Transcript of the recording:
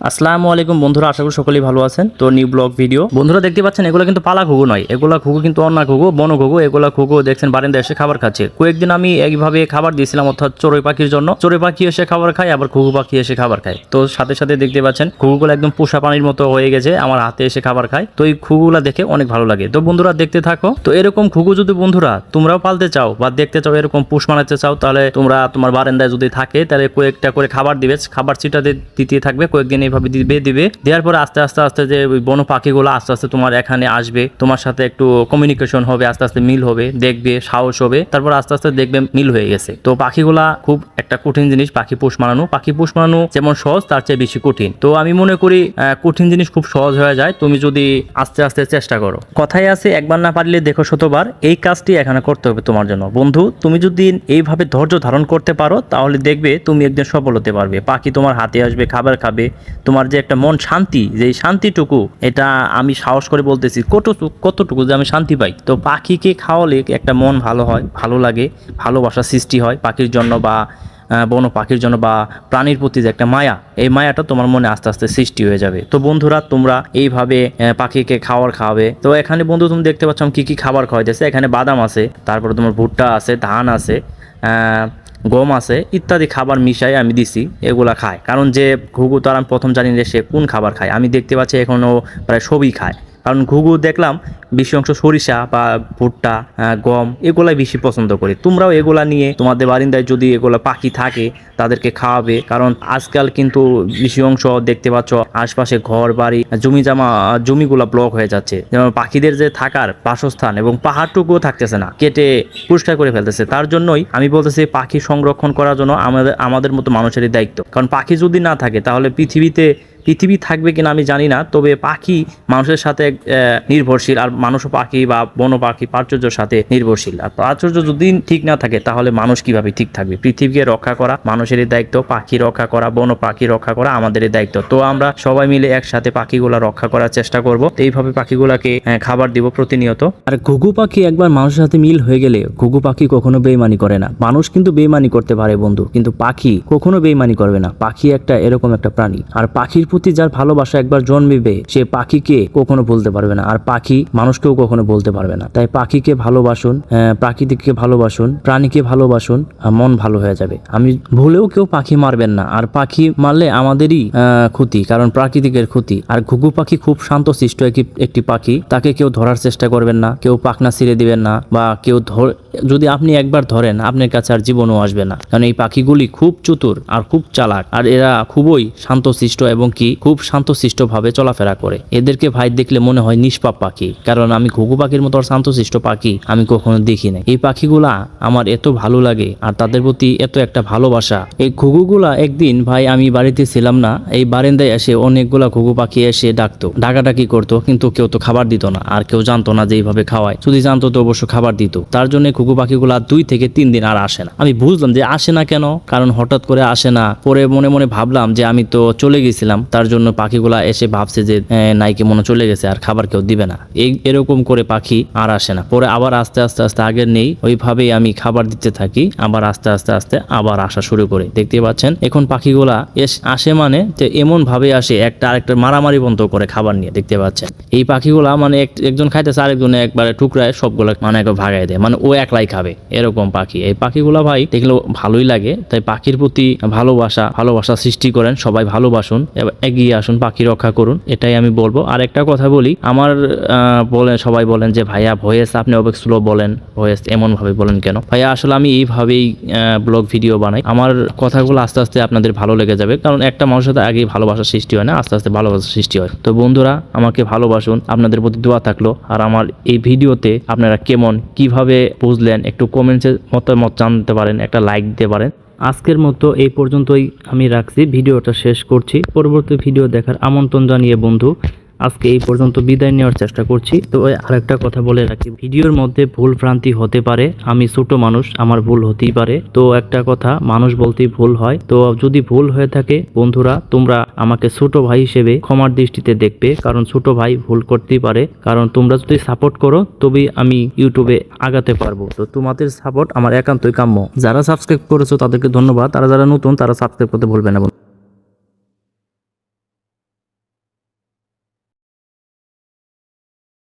আসসালামু আলাইকুম বন্ধুরা, আশা করি সকলেই ভালো আছেন। তো নিউ ব্লগ ভিডিও বন্ধুরা, দেখতে পাচ্ছেন, এগুলো কিন্তু পালা ঘুঘু নয়। এগুলা ঘুঘু কিন্তু অন্য ঘুঘু, বন ঘুঘু, এগুলা ঘুঘু দেখছেন বারিন্দা এসে খাবার খাচ্ছে। কয়েকদিন আমি এইভাবে খাবার দিয়েছিলাম, অর্থাৎ চড়ুই পাখির জন্য। চড়ুই পাখি এসে খাবার খায়, আবার ঘুঘু পাখি এসে খাবার খায়। তো সাথে সাথে দেখতে পাচ্ছেন, ঘুঘুগুলো একদম পোষা পানির মতো হয়ে গেছে, আমার হাতে এসে খাবার খায়। তো এই ঘুঘুগুলা দেখে অনেক ভালো লাগে। তো বন্ধুরা, দেখতে থাকো। তো এরকম ঘুঘু যদি বন্ধুরা, তোমরাও পালতে চাও বা দেখতে চাও এরকম পুষ বানাতে চাও, তাহলে তোমরা তোমার বারান্দায় যদি থাকে, তাহলে কয়েকটা করে খাবার দিবে। খাবার চিটা দি- দিতে থাকবে, কয়েকদিন এইভাবে দিবে দিবে। দেওয়ার পরে আস্তে আস্তে আস্তে যে বন পাখিগুলো আস্তে আস্তে তোমার এখানে আসবে। তোমার সাথে একটু কমিউনিকেশন হবে, আস্তে আস্তে মিল হবে, দেখবে, সাহস হবে। তারপর আস্তে আস্তে দেখবে মিল হয়ে গেছে। তো পাখিগুলা খুব একটা কঠিন জিনিস, পাখি পোষ মানানো। পাখি পোষ মানানো যেমন সহজ, তার চেয়ে বেশি কঠিন। তো আমি মনে করি কঠিন জিনিস খুব সহজ হয়ে যায়। তুমি যদি আস্তে আস্তে চেষ্টা করো। কথাই আছে, একবার না পারলে দেখো শতবার। এই কাজটি এখানে করতে হবে তোমার জন্য। বন্ধু, তুমি যদি এইভাবে ধৈর্য ধারণ করতে পারো, তাহলে দেখবে তুমি একদিন সফল হতে পারবে। পাখি তোমার হাতে আসবে, খাবার খাবে। তোমার যে একটা মন শান্তি যে শান্তিটুকু, এটা আমি সাহস করে বলতেছি, কতটুকু কতটুকু যে আমি শান্তি পাই। তো পাখিকে খাওয়ালে একটা মন ভালো হয়, ভালো লাগে ভালোবাসা সৃষ্টি হয় পাখির জন্য বা বন পাখির জন্য বা প্রাণীর প্রতি যে একটা মায়া, এই মায়াটা তোমার মনে আস্তে আস্তে সৃষ্টি হয়ে যাবে। তো বন্ধুরা, তোমরা এইভাবে পাখিকে খাওয়ার খাওয়াবে। তো এখানে বন্ধু, তুমি দেখতে পাচ্ছ আমি কি কি খাবার খাওয়াইতেছে। এখানে বাদাম আছে, তারপরে তোমার ভুট্টা আছে, ধান আছে গম আছে, ইত্যাদি খাবার মিশাই আমি দিছি, এগুলা খায়। কারণ যে ঘুঘু তো আর আমি প্রথম জানি যে সে কোন খাবার খায়। আমি দেখতে পাচ্ছি এখনও প্রায় সবই খায়। কারণ ঘুঘু দেখলাম বেশি অংশ সরিষা বা ভুট্টা গম এগুলাই বেশি পছন্দ করি। তোমরাও এগুলা নিয়ে তোমাদের বারিন্দায় যদি এগুলা পাখি থাকে, তাদেরকে খাওয়াবে। কারণ আজকাল কিন্তু বেশি অংশ দেখতে পাচ্ছ, আশপাশে ঘর, বাড়ি জমি জামা জমিগুলা ব্লক হয়ে যাচ্ছে। যেমন পাখিদের যে থাকার বাসস্থান এবং পাহাড়টুকুও থাকতেছে না, কেটে পরিষ্কার করে ফেলতেছে। তার জন্যই আমি বলতেছি, পাখি সংরক্ষণ করার জন্য আমাদের আমাদের মতো মানুষেরই দায়িত্ব। কারণ পাখি যদি না থাকে, তাহলে পৃথিবীতে, পৃথিবী থাকবে কিনা আমি জানি না, তবে পাখি মানুষের সাথে নির্ভরশীল। আর মানুষ পাখি বা বন পাখি প্রাচুর্যের সাথে নির্ভরশীল। আর প্রাচুর্য যদি ঠিক না থাকে, তাহলে মানুষ কীভাবে ঠিক থাকবে? পৃথিবীকে রক্ষা করা মানুষেরই দায়িত্ব, পাখি রক্ষা করা বন পাখি রক্ষা করা আমাদেরই দায়িত্ব। তো আমরা সবাই মিলে একসাথে পাখিগুলা রক্ষা করার চেষ্টা করব। এইভাবে পাখিগুলাকে খাবার দিব প্রতিনিয়ত। আর ঘুঘু পাখি একবার মানুষের সাথে মিল হয়ে গেলে ঘুঘু পাখি কখনো বেইমানি করে না। মানুষ কিন্তু বেইমানি করতে পারে বন্ধু, কিন্তু পাখি কখনো বেইমানি করবে না। পাখি একটা এরকম একটা প্রাণী। আর পাখির প্রতি যার ভালোবাসা একবার জন্মিবে, সে পাখিকে কখনো বলতে পারবে না। আর পাখি মানুষকেও কখনো বলতে পারবে না। তাই পাখিকে ভালোবাসুন প্রাকৃতিককে ভালোবাসুন, প্রাণীকে ভালোবাসুন মন ভালো হয়ে যাবে। আমি ভুলেও কেউ পাখি মারবেন না, আর পাখি মারলে আমাদেরই ক্ষতি, কারণ প্রাকৃতিকের ক্ষতি। আর ঘুঘু পাখি খুব শান্তশিষ্ট একটি- পাখি, তাকে কেউ ধরার চেষ্টা করবেন না, কেউ পাখনা ছিঁড়ে দিবেন না, বা কেউ ধর, যদি আপনি একবার ধরেন, আপনার কাছে আর জীবনও আসবে না। কারণ এই পাখিগুলি খুব চতুর আর খুব চালাক, আর এরা খুবই শান্তশিষ্ট এবং কি, খুব শান্তশিষ্ট ভাবে চলাফেরা করে। এদেরকে ভাই দেখলে মনে হয় নিষ্পাপ পাখি, কারণ আমি ঘুঘু পাখির মতো শান্তশিষ্ট পাখি আমি কখনো দেখি নাই এই পাখিগুলা আমার এত ভালো লাগে আর তাদের প্রতি এত একটা ভালোবাসা। এই ঘুঘুগুলা একদিন, ভাই, আমি বাড়িতে ছিলাম না। এই বারান্দায় এসে অনেকগুলা ঘুঘু পাখি এসে ডাকতো। ডাকাডাকি করতো, কিন্তু কেউ তো খাবার দিত না আর কেউ জানতো না যে এইভাবে খাওয়ায়। যদি জানতো তো অবশ্য খাবার দিত। তার জন্য ঘুঘু পাখিগুলা দুই থেকে তিন দিন আর আসে না। আমি বুঝলাম যে আসে না কেন, কারণ হঠাৎ করে আসে না। পরে মনে মনে ভাবলাম যে আমি তো চলে গেছিলাম। তার জন্য পাখিগুলা এসে ভাবছে যে নাইকে মনে চলে গেছে আর খাবার কেউ দিবে না। এই এরকম করে পাখি আর আসে না। পরে আবার আস্তে আস্তে আস্তে, আগের নেই, ওইভাবেই আমি খাবার দিতে থাকি। আবার আস্তে আস্তে আস্তে আবার আসা শুরু করে। দেখতে পাচ্ছেন? এখন পাখিগুলা এস, আসে মানে যে এমন ভাবে আসে, একটা আরেকটা মারামারি বন্ধ করে খাবার নিয়ে। দেখতে পাচ্ছেন? এই পাখিগুলা মানে এক- একজন খাইতেছে, আরেকজনে একবারে টুকরায় সবগুলা মানে একবার ভাগাই দেয়। মানে ও একলাই খাবে এরকম পাখি। এই পাখিগুলা ভাই দেখলে ভালোই লাগে। তাই পাখির প্রতি ভালোবাসা ভালোবাসা সৃষ্টি করেন, সবাই ভালোবাসুন এগিয়ে আসুন, পাখি রক্ষা করুন। এটাই আমি বলব। আর একটা কথা বলি, আমার বলেন, সবাই বলেন যে, ভাইয়া ভয়েস আপনি অনেক স্লো বলেন ভয়েস এমন ভাবে বলেন কেন? ভাইয়া, আসলে আমি এইভাবেই ব্লগ ভিডিও বানাই। আমার কথাগুলো আস্তে আস্তে আপনাদের ভালো লেগে যাবে, কারণ একটা মানুষের সাথে আগেই ভালোবাসা সৃষ্টি হয় না, আস্তে আস্তে ভালোবাসা সৃষ্টি হয়। তো বন্ধুরা, আমাকে ভালোবাসুন, আপনাদের প্রতি দোয়া থাকল, আর আমার এই ভিডিওতে আপনারা কেমন, কীভাবে বুঝলেন, একটু কমেন্টসের মতামত জানতে পারেন, একটা লাইক দিতে পারেন। আজকের মতো এই পর্যন্তই আমি রাখছি, ভিডিওটা শেষ করছি। পরবর্তী ভিডিও দেখার আমন্ত্রণ জানিয়ে বন্ধু আজকে এই পর্যন্ত বিদায় নেওয়ার চেষ্টা করছি। তো আরেকটা কথা বলে রাখি, ভিডিওর মধ্যে ভুল ভ্রান্তি হতে পারে, আমি ছোট মানুষ, আমার ভুল হতেই পারে। তো একটা কথা, মানুষ বলতেই ভুল হয়। তো যদি ভুল হয়ে থাকে, বন্ধুরা, তোমরা আমাকে ছোট ভাই হিসেবে ক্ষমার দৃষ্টিতে দেখবে, কারণ ছোট ভাই ভুল করতেই পারে। কারণ তোমরা যদি সাপোর্ট করো, তবেই আমি ইউটিউবে আগাতে পারব। তো তোমাদের সাপোর্ট আমার একান্তই কাম্য। যারা সাবস্ক্রাইব করেছ, তাদেরকে ধন্যবাদ। তারা যারা নতুন, তারা সাবস্ক্রাইব করতে ভুলবে না।